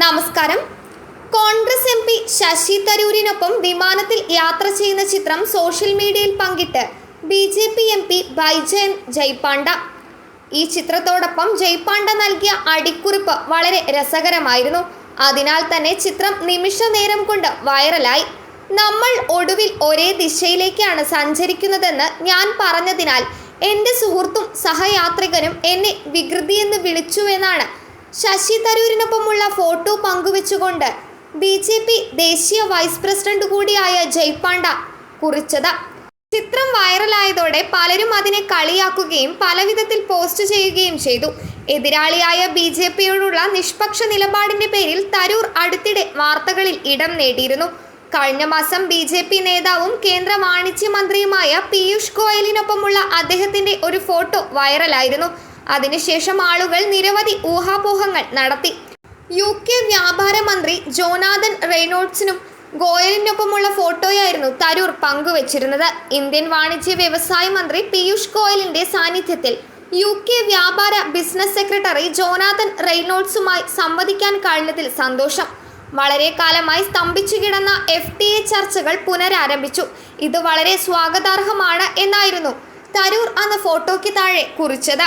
നമസ്കാരം. Congress M P Shashi തരൂരിനൊപ്പം വിമാനത്തിൽ യാത്ര ചെയ്യുന്ന ചിത്രം സോഷ്യൽ മീഡിയയിൽ പങ്കിട്ട് B J P M P Baijayant Jay Panda ഈ ചിത്രത്തോടൊപ്പം ജയ്പാണ്ഡ നൽകിയ അടിക്കുറിപ്പ് വളരെ രസകരമായിരുന്നു. അതിനാൽ തന്നെ ചിത്രം നിമിഷ നേരം കൊണ്ട് വൈറലായി. നമ്മൾ ഒടുവിൽ ഒരേ ദിശയിലേക്കാണ് സഞ്ചരിക്കുന്നതെന്ന് ഞാൻ പറഞ്ഞതിനാൽ എന്റെ സുഹൃത്തും സഹയാത്രികനും എന്നെ വികൃതിയെന്ന് വിളിച്ചുവെന്നാണ് ശശി തരൂരിനൊപ്പമുള്ള ഫോട്ടോ പങ്കുവെച്ചുകൊണ്ട് ബി ജെ പി ദേശീയ വൈസ് പ്രസിഡന്റ് കൂടിയായ ജയ്പാണ്ഡ കുറിച്ചത്. ചിത്രം വൈറലായതോടെ പലരും അതിനെ കളിയാക്കുകയും പലവിധത്തിൽ പോസ്റ്റ് ചെയ്യുകയും ചെയ്തു. എതിരാളിയായ ബി ജെ പിയോടുള്ള നിഷ്പക്ഷ നിലപാടിന്റെ പേരിൽ തരൂർ അടുത്തിടെ വാർത്തകളിൽ ഇടം നേടിയിരുന്നു. കഴിഞ്ഞ മാസം ബി ജെ പി നേതാവും കേന്ദ്ര വാണിജ്യ മന്ത്രിയുമായ പീയൂഷ് ഗോയലിനൊപ്പമുള്ള അദ്ദേഹത്തിന്റെ ഒരു ഫോട്ടോ വൈറലായിരുന്നു. അതിനുശേഷം ആളുകൾ നിരവധി ഊഹാപോഹങ്ങൾ നടത്തി. യു കെ വ്യാപാര മന്ത്രി ജോനാഥൻ റെയ്നോൾഡ്സിനും ഗോയലിനൊപ്പമുള്ള ഫോട്ടോയായിരുന്നു തരൂർ പങ്കുവച്ചിരുന്നത്. ഇന്ത്യൻ വാണിജ്യ വ്യവസായ മന്ത്രി പീയൂഷ് ഗോയലിന്റെ സാന്നിധ്യത്തിൽ യു കെ വ്യാപാര ബിസിനസ് സെക്രട്ടറി ജോനാഥൻ റെയ്നോൾഡ്സുമായി സംവദിക്കാൻ കഴിഞ്ഞതിൽ സന്തോഷം. വളരെ കാലമായി സ്തംഭിച്ചു കിടന്ന എഫ് ടി എ ചർച്ചകൾ പുനരാരംഭിച്ചു. ഇത് വളരെ സ്വാഗതാർഹമാണ് എന്നായിരുന്നു തരൂർ അന്ന് ഫോട്ടോയ്ക്ക് താഴെ കുറിച്ചത്.